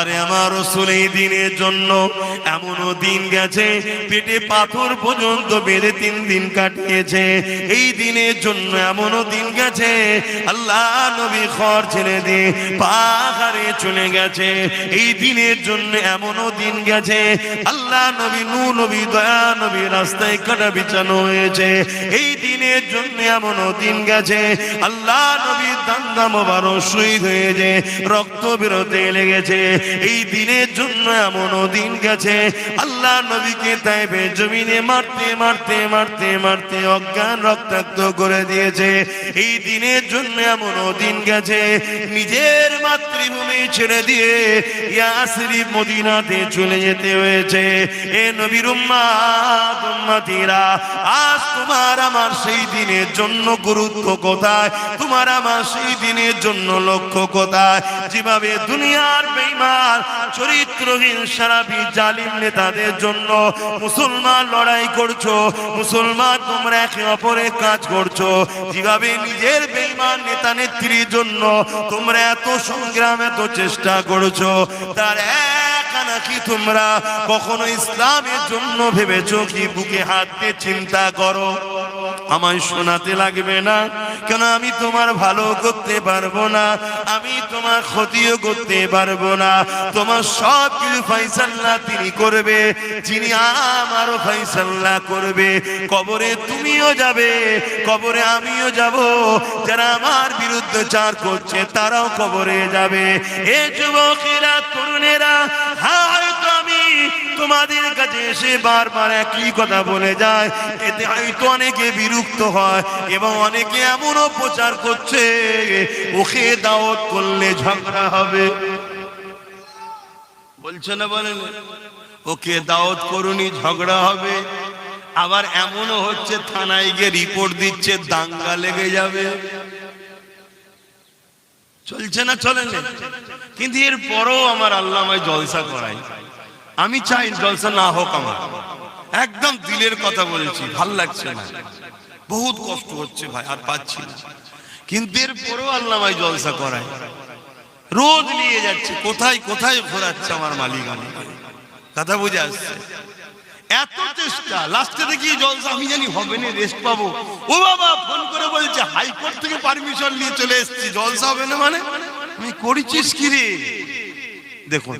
আরে আমার রসুল এই দিনের জন্য এমনও দিন গেছে, পেটে পাথর পর্যন্ত বেঁধে তিন দিন কাটিয়েছে। এই দিনের জন্য এমনও দিন গেছে, আল্লাহ নবী খড় ছেড়ে দিয়ে পাহাড়ে চলে গেছে। এই দিনের জন্য এমনও দিন গেছে, আল্লাহ নবী নু নবী দয়া, নবী রাস্তায় কাটা বিছানো হয়েছে। এই দিনের জন্য এমনও দিন গেছে, আল্লাহ নবী দান্দা মোবারক শহীদ হয়েছে, রক্ত বেরোতে লেগেছে। এই দিনের জন্য এমনও দিন গেছে। আল্লাহ নবীকে তাইবে জমিনে মারতে মারতে মারতে মারতে অজ্ঞান রক্তাক্ত করে দিয়েছে। এই দিনের জন্য এমনও দিন গেছে। নিজের মাতৃভূমি ছেড়ে দিয়ে ইয়াসরি মদিনাতে চলে যেতে হয়েছে। এ নবীর আজ তোমার আমার সেই দিনের জন্য গুরুত্ব কোথায়? তোমার আমার সেই দিনের জন্য লক্ষ্য কোথায়? যেভাবে দুনিয়ার বেইমান চরিত্রহীন সারাবি জালিম নেতাদের জন্য মুসলমান লড়াই করছ, মুসলমান তোমরা একে অপরে কাজ করছ। যেভাবে নিজের বেইমান নেতা নেত্রীর জন্য তোমরা এত সংগ্রাম এত চেষ্টা করছ, তার এক নাকি তোমরা কখনো ইসলামের জন্য ভেবেছো কি বুকে হাত দিয়ে চিন্তা করো? আমায় শোনাতে লাগবে না? কেন আমি তোমার ভালো করতে পারব না? আমি তোমার ক্ষতিও করতে পারব না? তোমার সব কিছু ফাইসাল্লা তিনি করবে, যিনি আমারও ফাইসাল্লা করবে। কবরে তুমিও যাবে, কবরে আমিও যাব। যারা আমার বিরুদ্ধে চার করছে, তারাও কবরে যাবে। এ যুবকেরা, তরুণেরা, হয়তো আমি তোমাদের কাছে এসে বারবার একই কথা বলে যায় এতে হয়তো অনেকে বিরক্ত হয় এবং অনেকে এমনও প্রচার করছে, ওকে দাওয়াত করলে ঝগড়া হবে। বলছে না বলেন। ওকে দাওয়াত করুনি, ঝগড়া হবে। আবার এমনও হচ্ছে, থানায় গিয়ে রিপোর্ট দিচ্ছে, দাঙ্গা লেগে যাবে। চলছে না চলে না? কিন্তু এর পরও আমার আল্লাহ আমায় জলসা করাই আমি চাই জলসা না হোক আমার। একদম দিলের কথা বলেছি, ভালো লাগছে না। বহুত কষ্ট হচ্ছে ভাই, আর পাচ্ছি না। কিন্তু এর পরেও আল্লাহ আমায় জলসা করায়। রোজ নিয়ে যাচ্ছে। কোথায় কোথায় ঘোরাচ্ছে আমার মালিক আমাকে? কথা বুঝে আসছে? এত চেষ্টা। লাস্টে দেখি জলসা আমি জানি হবে না রেস্ট পাবো। ও বাবা ফোন করে বলছে হাইকোর্ট থেকে পারমিশন নিয়ে চলে এসেছি। জলসা হবে না মানে? আমি করেছিস কি রে? দেখুন।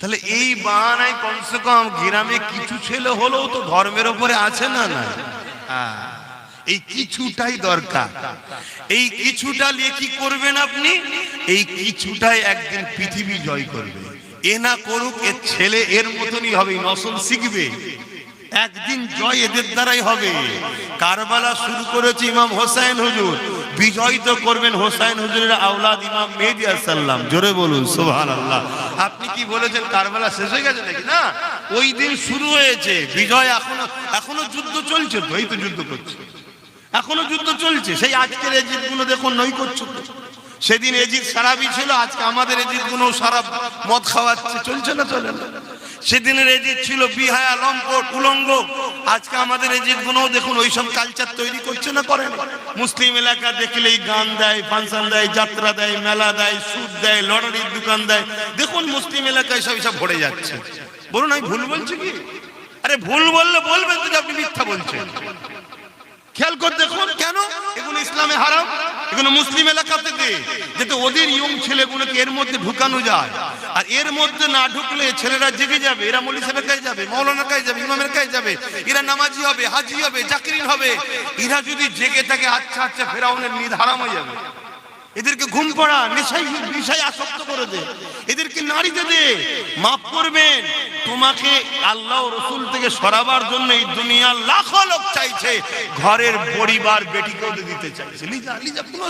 তাহলে এই বাহানায় কমসে কম গ্রামে কিছু ছেলে হলেও তো ধর্মের ওপরে আছে না না? হ্যাঁ, এই কিছুটাই দরকার। এই কিছুটা নিয়ে কি করবেন আপনি? এই কিছুটাই একদিন পৃথিবী জয় করবে। এ না করুক এর ছেলে এর মতনই হবে, নসল শিখবে। একদিন জয় এদের দ্বারাই হবে। কারবালা শুরু করেছে ইমাম হোসাইন হুজুর। বিজয় তো করবেন হোসাইন হুজুরের আওলাদ ইমাম মেহেদি সাল্লাম জোরে বলুন সোহান আল্লাহ আপনি কি বলেছেন কারবালা শেষ হয়ে গেছে নাকি? না, ওই দিন শুরু হয়েছে। বিজয় এখনও এখনও যুদ্ধ চলছে তো, এই তো যুদ্ধ করছে। এখনও যুদ্ধ চলছে। সেই আজকের এজিদগুলো দেখুন করছ সেদিন এজিদ সারাবি ছিল, আজকে আমাদের এজিদগুলো সারা মদ খাওয়াচ্ছে। চলছে না, চলে না। সেদিনের এজিদ ছিল বিহায়া, লম্পট, উলঙ্গ। আজকে আমাদের এজিদগুলো দেখুন, ওইসব কালচার তৈরি করছে না করেন মুসলিম এলাকা দেখলেই গান দেয়, ফাংশন দেয়, যাত্রা দেয়, মেলা দেয়, সুদ দেয়, লটারির দোকান দেয়। দেখুন, মুসলিম এলাকায় সব সব ভরে যাচ্ছে। বলুন, আমি ভুল বলছি কি? আরে ভুল বললে বলবেন তো আপনি মিথ্যা বলছেন। খেয়াল করে দেখুন। কেন? এগুলো ইসলামে হারাম এগুলো মুসলিম এলাকা থেকে। যাতে ওদের ইয়ং ছেলেগুলোকে এর মধ্যে ঢুকানো যায়। আর এর মধ্যে না ঢুকলে ছেলেরা জেগে যাবে। এরা মলি সাহেবের কাছে যাবে মৌলানা কাছে যাবে ইমামের কাছে যাবে। এরা নামাজি হবে হাজি হবে চাকরি হবে। এরা যদি জেগে থাকে আচ্ছা আচ্ছা ফেরাউনের নিদ হারাম হয়ে যাবে। এদেরকে ঘুম পড়া নেশাই নেশাই আসক্ত করে দে। এদেরকে নারীতে দে মাফ করবেন। তোমাকে আল্লাহ রসুল থেকে সরাবার জন্য এই দুনিয়ার লাখো লোক চাইছে। ঘরের পরিবার বেটিকেও দিতে চাইছে। লিজা লিজা, কোনো।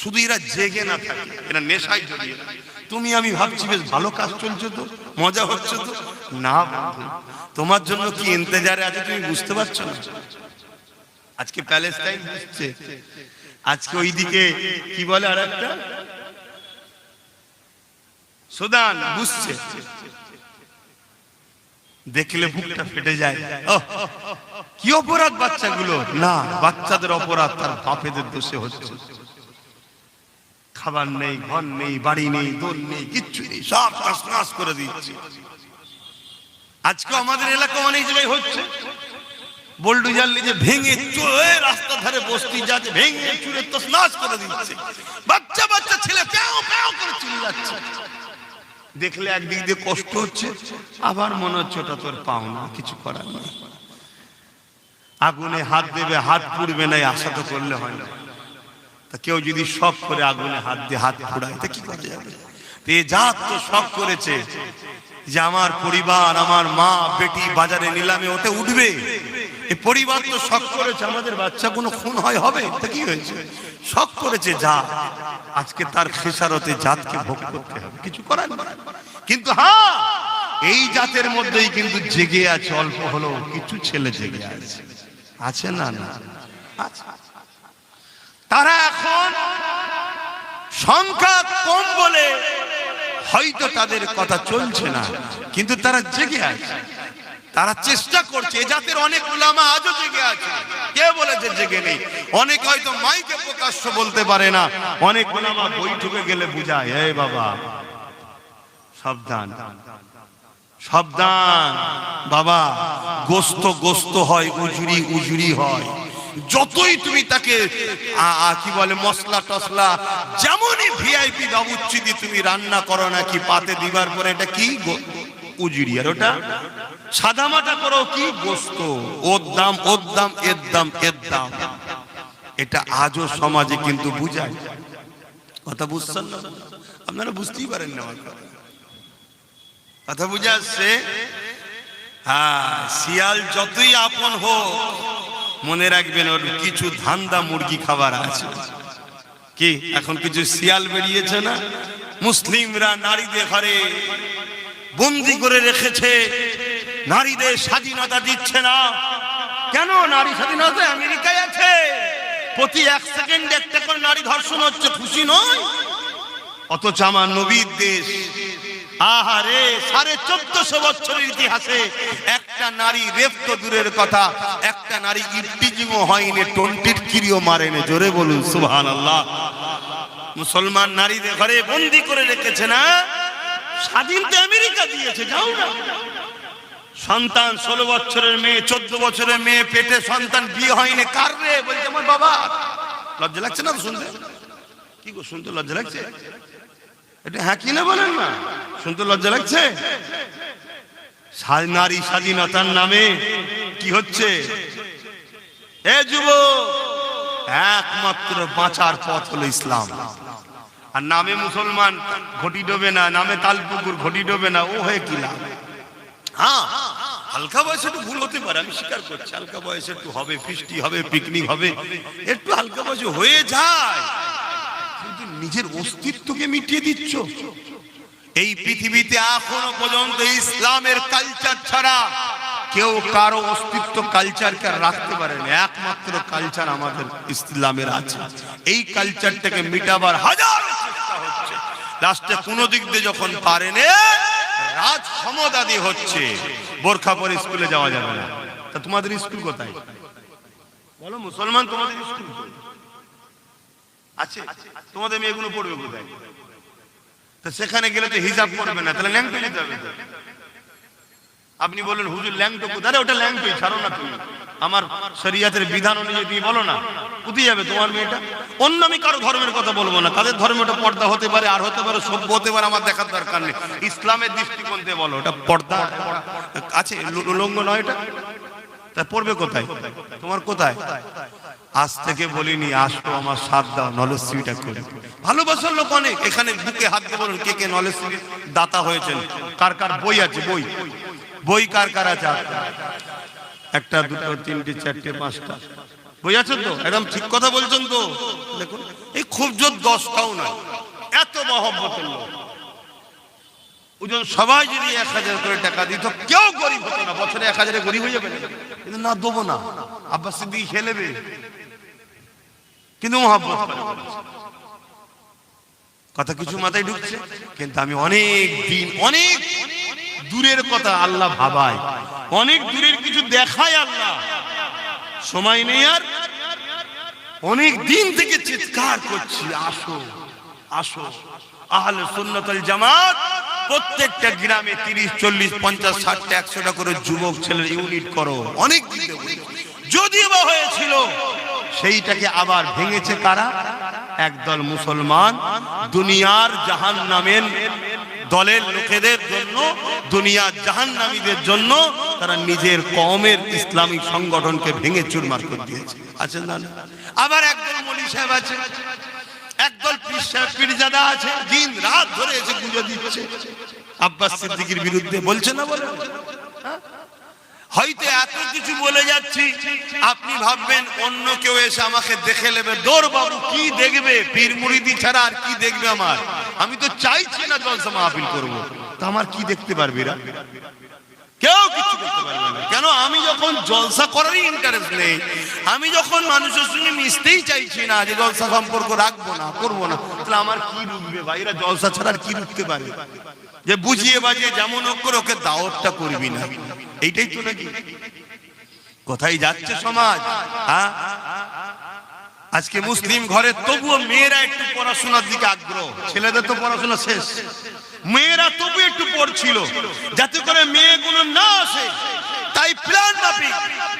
শুধু এরা জেগে না থাকে, এরা নেশায় জড়িয়ে তুমি, আমি ভাবছি বেশ ভালো কাজ চলছে তো, মজা হচ্ছে তো। না তোমার জন্য কি ইন্তজারে আছে তুমি বুঝতে পারছ না? আজকে প্যালেস্টাইন বুঝছে আজকে ওইদিকে কি বলে আর একটা সুদান, বুঝছে। দেখলে বুকটা ফেটে যায়। কি অপরাধ বাচ্চাগুলো? না, বাচ্চাদের অপরাধ তার বাপেদের দোষে হচ্ছে। খাবার নেই, ঘর নেই, বাড়ি নেই, দোল নেই, কিচ্ছু নেই, সব তসনাস করে দিচ্ছে। আজকে আমাদের এলাকা অনেক জায়গায় হচ্ছে। বোল্ডুজার নিয়ে ভেঙে রাস্তা ধারে বস্তি যাচ্ছে, ভেঙে করে দিচ্ছে। বাচ্চা বাচ্চা ছেলে প্যাও প্যাও করে দেখলে একদিক দিয়ে কষ্ট হচ্ছে, আবার মনে হচ্ছে ওটা তোর পাও না, কিছু করার নেই। আগুনে হাত দেবে, হাত পুড়বে না, এই আশা তো করলে হয় না। তা কেউ যদি শখ করে আগুনে হাত দিয়ে হাত পুড়ায়, তা কি করা যাবে? এ জাত তো শখ করেছে যে আমার পরিবার, আমার মা, বেটি বাজারে নিলামে ওতে উঠবে। পরিবার তো শখ করেছে, আমাদের বাচ্চা কোনো খুন হয়, হবে? তা কি হয়েছে? শখ করেছে জাত আজকে তার খেসারতে জাতকে ভোগ করতে হবে। কিছু করার কিন্তু হ্যাঁ এই জাতের মধ্যেই কিন্তু জেগে আছে, অল্প হলেও কিছু ছেলে জেগে আছে। আছে না না? তারা এখন সংখ্যা কম বলে হয়তো তাদের কথা চলছে না, কিন্তু তারা জেগে আছে। তারা চেষ্টা করছে, এ জাতের অনেক উলামা আজও জেগে আছে। কে বলেছে জেগে নেই? অনেক হয়তো মাইকে প্রকাশ্য বলতে পারে না। অনেক উলামা বৈঠকে গেলে বুঝায় এ বাবা, সাবধান সাবধান, বাবা, গোস্ত গোস্ত হয়, উজুরি উজুরি হয়। যতই তুমি তাকে কি বলে, মশলা টসলা, যেমনই ভিআইপি বাবুচ্চি দিয়ে তুমি রান্না করো নাকি, পাতে দিবার পরে এটা কি উজুরি ওটা সাদা করো কি গোস্ত ওর দাম ওর দাম, এর দাম এর দাম। এটা আজও সমাজে কিন্তু বুঝায়। কথা বুঝছেন আপনারা বুঝতেই পারেন না আমার কথা বুঝে আসছে? হ্যাঁ শিয়াল যতই আপন হোক, মনে রাখবেন ওর কিছু ধান্দা মুরগি খাবার আছে। কি? এখন কিছু শিয়াল বেরিয়েছে না? মুসলিমরা নারীদের ঘরে বন্দি করে রেখেছে। নারীদের স্বাধীনতা দিচ্ছে না। কেন নারী স্বাধীনতা? আমেরিকায় আছে। প্রতি এক সেকেন্ডে একটা করে নারী ধর্ষণ হচ্ছে, খুশি নয়? অথচ আমার নবীর দেশ, আহারে, সাড়ে চোদ্দশো বছরের ইতিহাসে একটা নারী রেপ তো দূরের কথা, একটা নারী ইফটিজিংও হয়নি, টন্টির কিরিও মারেনি। জোরে বলুন সুবহান আল্লাহ মুসলমান নারীদের ঘরে বন্দি করে রেখেছে না? স্বাধীন তো আমেরিকা দিয়েছে, যাও না। সন্তান ষোলো বছরের মেয়ে, চোদ্দ বছরের মেয়ে, পেটে সন্তান, বিয়ে হয়নি। কার রে বলছে আমার বাবা। লজ্জা লাগছে না শুনতে? কি গো, শুনতে লজ্জা লাগছে? এটা হ্যাঁ কি না বলেন না? শুনতে লজ্জা লাগছে? নারী স্বাধীনতার নামে কি হচ্ছে? এ যুব একমাত্র বাঁচার পথ হলো ইসলাম। আর নামে মুসলমান ঘটি ডোবে না, নামে তালপুকুর ঘটি ডোবে না, ও হয়ে কি লাভ? হ্যাঁ হালকা বয়সে একটু ভুল হতে পারে, আমি স্বীকার করছি, হালকা বয়সে একটু হবে, ফিস্টি হবে পিকনিক হবে, একটু হালকা বয়সে হয়ে যায়। কিন্তু নিজের অস্তিত্বকে মিটিয়ে দিচ্ছ। এই পৃথিবীতে এখনও পর্যন্ত ইসলামের কালচার ছাড়া কেউ কারও অস্তিত্ব কালচারকে রাখতে পারে না একমাত্র কালচার আমাদের ইসলামের আছে। এই কালচারটাকে মিটাবার হাজার লাস্টে কোনো দিক দিয়ে যখন পারেনে, রাজ ক্ষমতা দিয়ে হচ্ছে। বোরখা পরে স্কুলে যাওয়া যাবে না। তা তোমাদের স্কুল কোথায়? বলো, মুসলমান তোমাদের স্কুল আছে? তোমাদের মেয়েগুলো পড়বে কোথায়? তা সেখানে গেলে তো হিজাব করবে না, তাহলে ল্যাংটা যেতে হবে। আপনি বললেন হুজুর, ল্যাংটো কোথায়? ওটা ল্যাংটোই, ছাড়ো না তুমি। আমার শরিয়াতের বিধান অনুযায়ী তুমি বলো না। কোথায় যাবে তোমার মেয়েটা? অন্য আমি কারও ধর্মের কথা বলব না। তাদের ধর্মে ওটা পর্দা হতে পারে, আর হতে পারে সভ্য হতে পারে, আমার দেখার দরকার নেই। ইসলামের দৃষ্টিকোণ দিয়ে বলো, ওটা পর্দা আছে উলঙ্গ নয় এটা? তা পড়বে কোথায়? তোমার কোথায়? আজ থেকে বলিনি আসো আমার সাথ দাও, নলেজ সিভিটা করে ভালোবাসার লোক অনেক। এখানে বুকে হাত দিয়ে বলুন, কে কে নলেজ দাতা হয়েছেন? কার কার বই আছে? বই। বই কার কার আছে? একটা, দুটো, তিনটে, চারটে, পাঁচটা। বই আছে তো? একদম ঠিক কথা বলছেন তো? দেখুন, এই খুব জোর দশটাও নয়। এত মহব্বতের ওজন সবাই যদি এক হাজার করে টাকা দিত, কেউ গরিব হতো না। বছরে এক হাজারে গরিব হয়ে যাবে। কিন্তু না, দেবো না। আব্বাস সিদ্দিকি খেলেবে কিন্তু মহাব্বত কথা কিছু মাথায় ঢুকছে, কিন্তু আমি অনেক দিন, অনেক দূরের কথা আল্লাহ ভাবায়। অনেক দূরের কিছু দেখায় আল্লাহ। সময় নেই আর অনেক দিন থেকে চিৎকার করছি, আসো আসো। আহলে সুন্নতুল জামাত, প্রত্যেকটা গ্রামে তিরিশ, চল্লিশ, পঞ্চাশ, ষাটটা, একশোটা করে যুবক ছেলের ইউনিট করো। অনেক যদিও বা হয়েছিল, সেইটাকে আবার ভেঙেছে কারা? একদল মুসলমান, দুনিয়ার জাহান নামের দলের লোকেদের জন্য, দুনিয়ার জাহান নামীদের জন্য তারা নিজের কমের ইসলামিক সংগঠনকে ভেঙে চুরমার করে দিয়েছে। আছেন না আবার একদল মলি সাহেব আছে, একদল পীরজাদা আছে, দিন রাত ধরে এসে পুজো দিচ্ছে। আব্বাস সিদ্দিকির বিরুদ্ধে বলছে না বলে? হ্যাঁ? হয়তো এত কিছু বলে যাচ্ছি, আপনি ভাববেন অন্য কেউ এসে আমাকে দেখে নেবে। দৌড় বাবু কি দেখবে? পীর মুরিদি ছাড়া আর কি দেখবে আমার? আমি তো চাইছি না জলসা মাহফিল করব। তা আমার কি দেখতে পারবি রা? কেউ কিছু করতে পারবে না। কেন? আমি যখন জলসা করারই ইন্টারেস্ট নেই, আমি যখন মানুষের সঙ্গে মিশতেই চাইছি না যে জলসা সম্পর্ক রাখব না, করব না, তাহলে আমার কি রুখবে ভাইরা জলসা ছাড়া আর কি রুখতে পারে? যে বুঝিয়ে বাজিয়ে যেমন হোক ওকে দাওয়াতটা করবি না। এইটাই তো নাকি? কোথায় যাচ্ছে সমাজ হ্যাঁ? আজকে মুসলিম ঘরে তবুও মেয়েরা একটু পড়াশোনার দিকে আগ্রহ। ছেলেদের তো পড়াশোনা শেষ। মেয়েরা তবু একটু পড়ছিল, যাতে করে মেয়ে মেয়েগুলো না আসে। তাই প্ল্যান মাফিক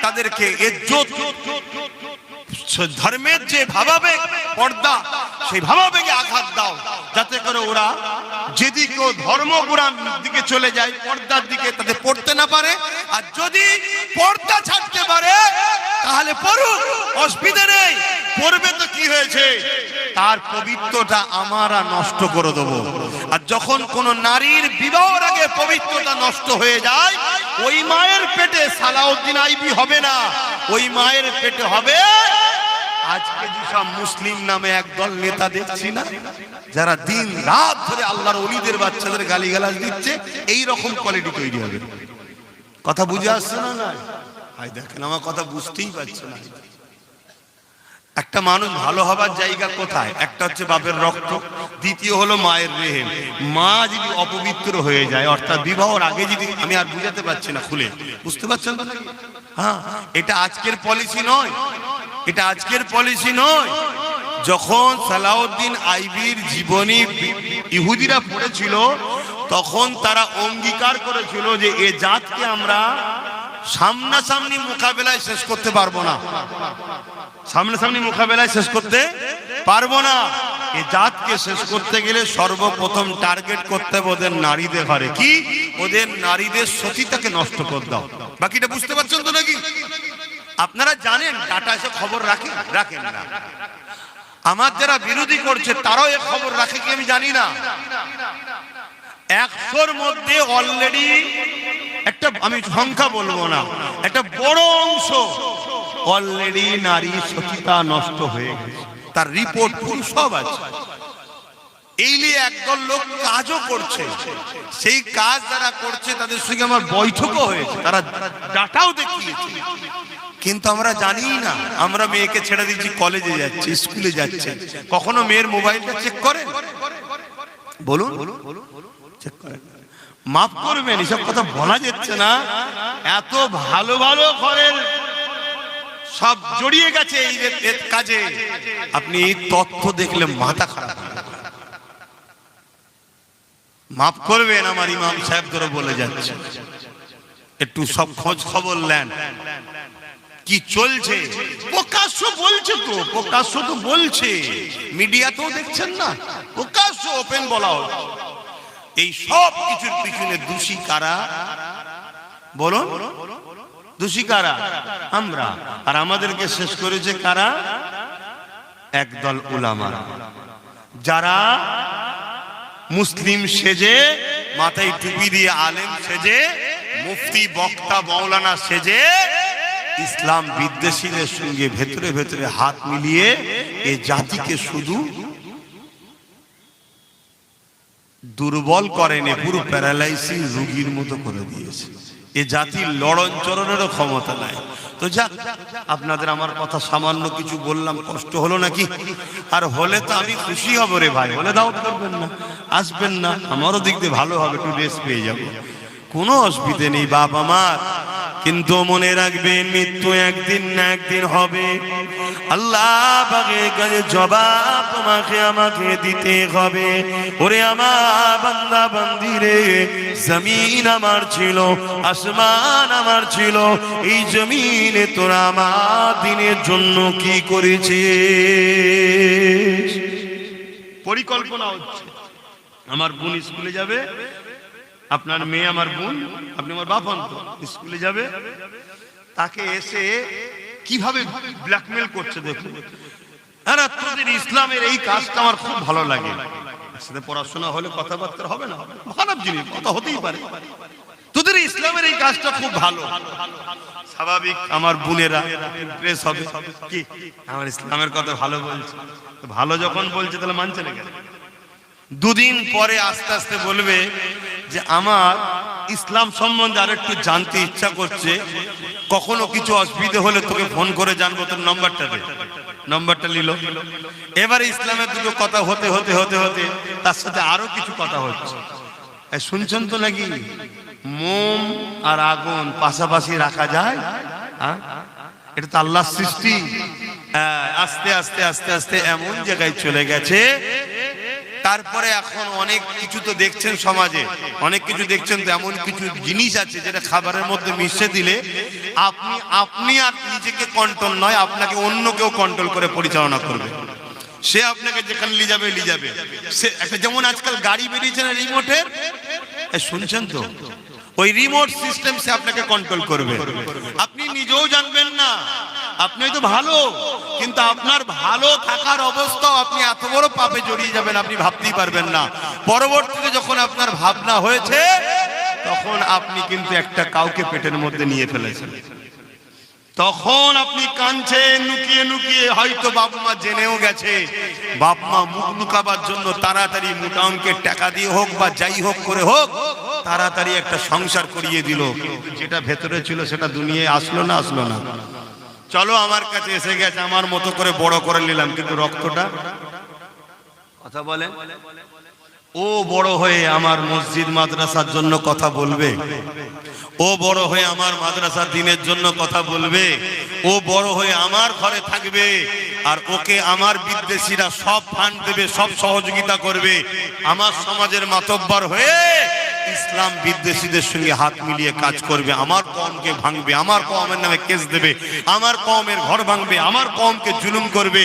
তাদেরকে ধর্মের যে ভাবাবেগ, পর্দা, সেই ভাবাবেগে আঘাত দাও, যাতে করে ওরা যেদিকে ও ধর্মগুড়ার দিকে চলে যায়, পর্দার দিকে তাদের পড়তে না পারে। আর যদি পর্দা ছাড়তে পারে, তাহলে পড়ুক অসুবিধা নেই। পড়বে তো কি হয়েছে? তার পবিত্রটা আমরা নষ্ট করে দেব। আর যখন কোন নারীর বিবাহের আগে পবিত্রতা নষ্ট হয়ে যায়, ওই মায়ের পেটে সালাউদ্দিন আইবি হবে না। ওই মায়ের পেটে হবে আজকে যেসব মুসলিম নামে একদল নেতা দেখছি না, যারা দিন রাত ধরে আল্লাহর অলিদের বাচ্চাদের গালিগালাজ দিচ্ছে এই রকম কোয়ালিটি তৈরি হবে। কথা বুঝে আসছে না? দেখেন, আমার কথা বুঝতেই পারছে না। একটা মানুষ ভালো হবার জায়গা কোথায়? একটা হচ্ছে বাপের রক্ত, দ্বিতীয় হলো মায়ের রেহেম। মা যদি অপবিত্র হয়ে যায়, অর্থাৎ বিবাহর আগে যদি, আমি আর বুঝাতে পারছি না খুলে। বুঝতে পারছেন হ্যাঁ এটা আজকের পলিসি নয়। এটা আজকের পলিসি নয়। যখন সালাউদ্দিন আইবির জীবনী ইহুদিরা পড়েছিল, তখন তারা অঙ্গীকার করেছিল যে এ জাতকে আমরা সামনাসামনি মোকাবেলায় শেষ করতে পারব না। সামনাসামনি মোকাবেলায় শেষ করতে পারব না। এ জাতকে শেষ করতে গেলে সর্বপ্রথম টার্গেট করতে হবে ওদের নারীদের ঘরে। কি? ওদের নারীদের সতীতাকে নষ্ট করে দাও। বাকিটা বুঝতে পারছেন তো নাকি? আপনারা জানেন টাটা এসে খবর রাখে? রাখেন না। আমার যারা বিরোধী করছে, তারাও এ খবর রাখে কি আমি জানি না? একশোর মধ্যে অলরেডি একটা, আমি সংখ্যা বলব না, একটা বড় অংশ অলরেডি নারী সচিতা নষ্ট হয়ে গেছে। তার রিপোর্ট পুরো সব আছে। এই নিয়ে একদল লোক কাজও করছে। সেই কাজ যারা করছে, তাদের সঙ্গে আমার বৈঠকও হয়েছে। তারা ডাটাও দেখিয়েছে। কিন্তু আমরা জানি না, আমরা মেয়েকে ছেড়ে দিচ্ছি কলেজে যাচ্ছে স্কুলে যাচ্ছে। কখনো মেয়ের মোবাইলটা চেক করে বলুন। চেক করেন। মাফ করবেন, এসব কথা বলা যাচ্ছে না। এত ভালো ভালো ঘরের সব জড়িয়ে গেছে এই কাজে। আপনি এই তথ্য দেখলে মাথা খারাপ মাফ করবেন আমার ইমাম সাহেব ধরে বলে যাচ্ছে। একটু সব খোঁজ খবর নেন। কি চলছে? প্রকাশ্য বলছে তো, প্রকাশ্য তো বলছে। মিডিয়া তো দেখছেন না, প্রকাশ্য ওপেন বলা এই সব কিছুর পিছনে দোষী কারা? বলুন। দোষী কারা? আমরা। আর আমাদেরকে শেষ করেছে কারা? একদল উলামারা যারা মুসলিম সেজে, মাথায় টুপি দিয়ে আলেম সেজে, মুফতি, বক্তা মৌলানা সেজে, ইসলাম বিদ্বেষীদের সঙ্গে ভেতরে ভেতরে হাত মিলিয়ে এ জাতিকে শুধু দুর্বল করেনি, পুরো প্যারালাইসিস রোগীর মতো করে দিয়েছে। এ জাতির লড়ন চরণেরও ক্ষমতা নাই। তো যাক, আপনাদের আমার কথা সামান্য কিছু বললাম, কষ্ট হলো নাকি? আর হলে তো আমি খুশি হব রে ভাই, হলে দাও করবেন না। আসবেন না, আমারও দিক দিয়ে ভালো হবে, একটু রেস্ট পেয়ে যাব। কোনো অসুবিধে নেই, বাপ আমার। কিন্তু মনে রাখবেন, মৃত্যু একদিন না একদিন হবে। আল্লাহ বাগের জবাব তোমাকে আমাকে দিতে হবে। ওরে আমার বান্দিরে জমিন আমার ছিল, আসমান আমার ছিল, এই জমিনে তোরা আমার দিনের জন্য কি করেছিস? পরিকল্পনা হচ্ছে। আমার বোন স্কুলে যাবে, আপনার মেয়ে, আমার বোন, আপনি আমার বাপ স্কুলে যাবে। তাকে এসে কীভাবে ব্ল্যাকমেল করছে দেখুন। আরে তোদের ইসলামের এই কাজটা আমার খুব ভালো লাগে। সাথে পড়াশোনা হলে কথাবার্তা হবে না, খারাপ জিনিস, কথা হতেই পারে। তোদের ইসলামের এই কাজটা খুব ভালো। স্বাভাবিক আমার বোনেরা ইমপ্রেস হবে। কি? আমার ইসলামের কথা ভালো বলছে। ভালো যখন বলছে, তাহলে মানছে না কেন? দুদিন পরে আস্তে আস্তে বলবে যে, আমার ইসলাম সম্বন্ধে আর একটু জানতে ইচ্ছা করছে, কখনো কিছু অসুবিধে হলে তোকে ফোন করে জানব তোর নম্বরটা দে। নম্বরটা নিল। এবারে ইসলামের দুটো কথা হতে হতে হতে হতে তার সাথে আরও কিছু কথা হচ্ছে। শুনছেন তো নাকি? মোম আর আগুন পাশাপাশি রাখা যায়? এটা তো আল্লাহ সৃষ্টি। আস্তে আস্তে আস্তে আস্তে এমন জায়গায় চলে গেছে তারপরে এখন অনেক কিছু তো দেখছেন সমাজে। অনেক কিছু দেখছেন তো এমন কিছু জিনিস আছে যেটা খাবারের মধ্যে মিশে দিলে আপনি আপনি আর নিজেকে কন্ট্রোল নয়, আপনাকে অন্য কেউ কন্ট্রোল করে পরিচালনা করবে। সে আপনাকে যেখানে নিয়ে যাবে নিয়ে যাবে। সে একটা যেমন আজকাল গাড়ি বেরিয়েছে না রিমোটের শুনছেন তো? ওই রিমোট সিস্টেম সে আপনাকে কন্ট্রোল করবে। আপনি নিজেও জানবেন না। আপনি তো ভালো। কিন্তু আপনার ভালো থাকার অবস্থাও আপনি এত বড় পাপে জড়িয়ে যাবেন, আপনি ভাবতেই পারবেন না। পরবর্তীতে যখন আপনার ভাবনা হয়েছে, তখন আপনি কিন্তু একটা কাউকে পেটের মধ্যে নিয়ে ফেলেছেন। তখন আপনি কাঁদছেন, লুকিয়ে লুকিয়ে, হয়তো বাবা মা জেনেও গেছে। বাপ মা মুখ লুকাবার জন্য তাড়াতাড়ি মোটা অঙ্কের টাকা দিয়ে হোক বা যাই হোক করে হোক, তাড়াতাড়ি একটা সংসার করিয়ে দিল। যেটা ভেতরে ছিল সেটা দুনিয়ায় আসলো না আসলো না। চলো আমার কাছে এসে গেছে, আমার মতো করে বড় করে নিলাম, কিন্তু রক্তটা? কথা বলে? ও বড় হয়ে আমার মসজিদ মাদ্রাসার জন্য কথা বলবে। ও বড় হয়ে আমার মাদ্রাসার দিনের জন্য কথা বলবে। ও বড় হয়ে আমার ঘরে থাকবে আর ওকে আমার বিদ্বেষীরা সব ফান্ড দেবে, সব সহযোগিতা করবে। আমার সমাজের মাতব্বর হয়ে ইসলাম বিদ্বেষীদের সঙ্গে হাত মিলিয়ে কাজ করবে, আমার কমকে ভাঙবে, আমার কমের নামে কেস দেবে, আমার কমের ঘর ভাঙবে, আমার কমকে জুলুম করবে।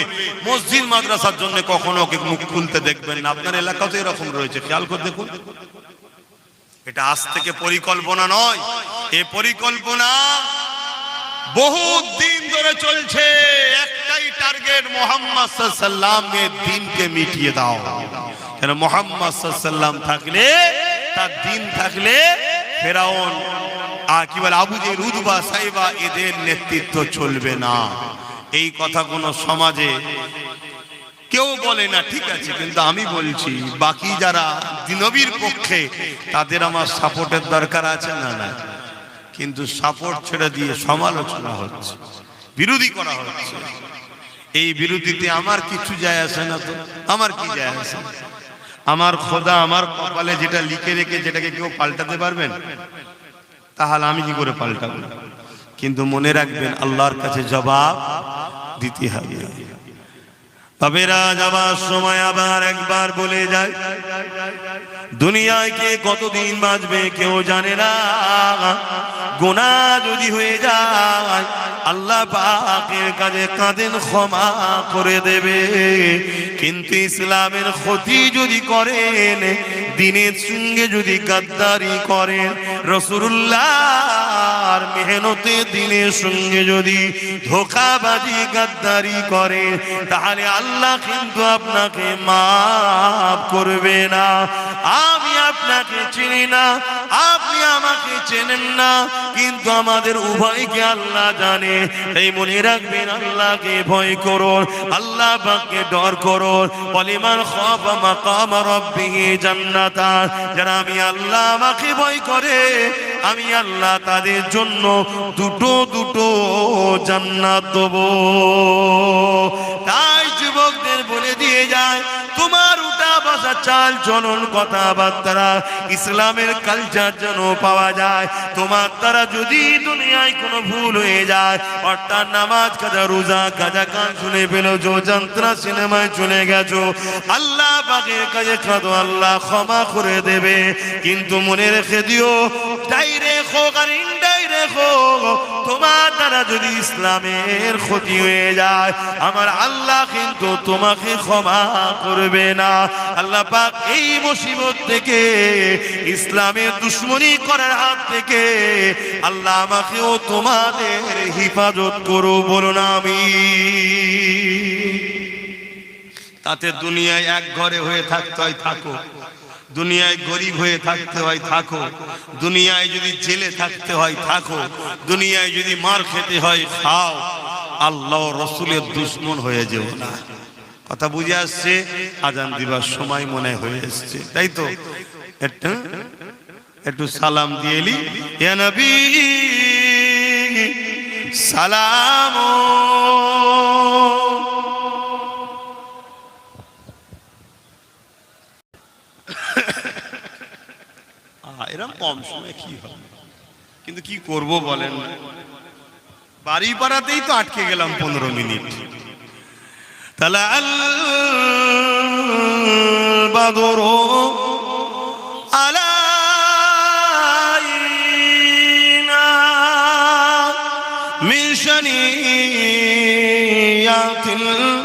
মসজিদ, মাদ্রাসার জন্য কখনো ওকে মুখ খুলতে দেখবেন না। আপনার এলাকাতে এরকম রয়েছে, খেয়াল করে দেখুন। এটা আজ থেকে পরিকল্পনা নয়, এ পরিকল্পনা বহু দিন ধরে চলছে। একটাই টার্গেট মোহাম্মদ সাল্লামের দিনকে মিটিয়ে দাও। কেন মোহাম্মদ সাল্লাম থাকলে তার দিন থাকলে ফেরাউন আর কি বলে, আবু যে রুদবা সাইবা এদের নেতৃত্ব চলবে না। এই কথা কোন সমাজে কেউ বলে না, ঠিক আছে, কিন্তু আমি বলছি, বাকি যারা দিনবীর পক্ষে, তাদের আমার সাপোর্টের দরকার আছে না না। কিন্তু সাপোর্ট ছেড়ে দিয়ে সমালোচনা হচ্ছে, বিরোধী করা হচ্ছে। এই বিরোধীতে আমার কিছু যায় আসে না তো, আমার কি যায় আসে? আমার খোদা আমার কপালে যেটা লিখে রেখে যেটাকে কেউ পাল্টাতে পারবেন, তাহলে আমি কি করে পাল্টাবো? কিন্তু মনে রাখবেন, আল্লাহর কাছে জবাব দিতে হবে। বাবেরা যাবার সময় আবার একবার বলে যায়, দুনিয়ায় কে কতদিন বাঁচবে কেউ জানে না। গোনা যদি হয়ে যায়, আল্লাহ পাকের কাছে কাঁদেন, ক্ষমা করে দেবে। কিন্তু ইসলামের ক্ষতি যদি করেন, দিনের সঙ্গে যদি গাদ্দারি করেন রসুল্লাহর মেহনতে দিনের সঙ্গে যদি ধোকাবাজি, গাদ্দারি করেন, তাহলে আল্লাহ কিন্তু আপনাকে মাফ করবে না। আমি আপনাকে চিনি না, আপনি আমাকে চেনেন না কিন্তু আমাদের উভয়কে আল্লাহ জানে। এই মনে রাখবেন, আল্লাহকে ভয় করুন, আল্লাহ পাককে ডর করুন। পলিমান রাব্বিহি যারা আমি আল্লাহ আমাকে ভয় করে, আমি আল্লাহ তাদের জন্য দুটো দুটো জান্নাত তাই যুবকদের বলে দিয়ে যায়, তোমার ভাষা, চাল চলন ইসলামের কালচার যেন পাওয়া যায়। তোমার যদি দুনিয়ায় কোনো ভুল হয়ে যায়, অর্থাৎ নামাজ কাজা রোজা কাজা কান শুনে যন্ত্রা সিনেমায় চলে গেছো। আল্লাহ আল্লাহ ক্ষমা করে দেবে। কিন্তু মনে রেখে দিও ডাইরেক্ট হোক আর হোক, তোমার দ্বারা যদি ইসলামের ক্ষতি হয়ে যায়, আমার আল্লাহ কিন্তু তোমাকে ক্ষমা করবে না। আল্লাহ পাক এই মুসিবত থেকে ইসলামের দুশ্মনী করার হাত থেকে আল্লাহ আমাকেও তোমাদের হিফাজত করো বলুন আমি তাতে দুনিয়ায় এক ঘরে হয়ে থাকতে হয়, থাকো। দুনিয়ায় গরিব হয়ে থাকতে হয়, থাকো। দুনিয়ায় যদি জেলে থাকতে হয়, থাকো। দুনিয়ায় যদি মার খেতে হয়, খাও। আল্লাহ রসুলের দুশ্মন হয়ে যেও না। কথা বুঝে আসছে, আজান দিবার সময় মনে হয়ে এসছে। তাই তো? একটু সালাম দিয়ে এলি। নবী, সালাম। এরম কম সময় কি হবে? কিন্তু কি করব বলেন? বাড়ি পাড়াতেই তো আটকে গেলাম পনেরো মিনিট। طلع البدر علينا من شنيات الله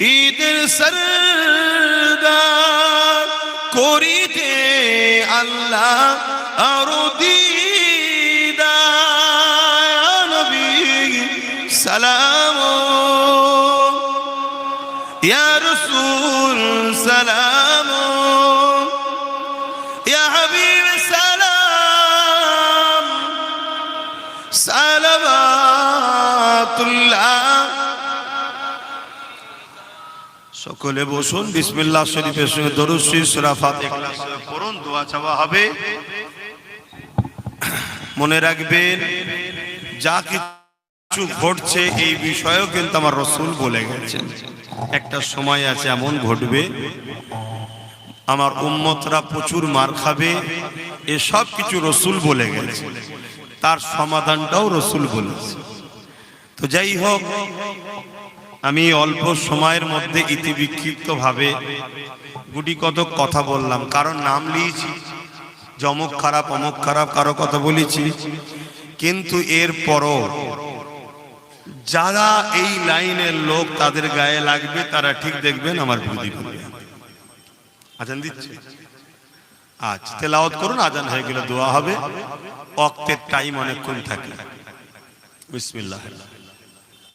ঈদের সরদার করিতে আল্লাহ আরও দিদার নবী সালাম। ইয়া রসুল সালাম। সকলে বসুন। বিসমিল্লাহ শরীফের সঙ্গে দরুদ শরীফ, সূরা পড়ুন, দোয়া চাওয়া হবে। মনে রাখবেন, যা কিছু ঘটছে এই বিষয়েও কিন্তু আমার রসুল বলে গেছেন। একটা সময় আছে, এমন ঘটবে, আমার উম্মতরা প্রচুর মার খাবে, এসব কিছু রসুল বলে গেছে। তার সমাধানটাও রসুল বলেছে। তো যাই হোক আমি অল্প সময়ের মধ্যে ইতিবিক্ষিপ্ত ভাবে গুটি কত কথা বললাম, কারণ নাম লিয়েছি। জমক খারাপ, অমক খারাপ, কারও কথা বলেছি। কিন্তু এর পরও যারা এই লাইনের লোক তাদের গায়ে লাগবে, তারা ঠিক দেখবেন আমার করবে আজান দিচ্ছে? আচ্ছা তেলাওয়াত করুন, আজান হয়ে গেলে দোয়া হবে। অক্তের টাইম অনেকক্ষণ থাকে। বিসমিল্লাহ।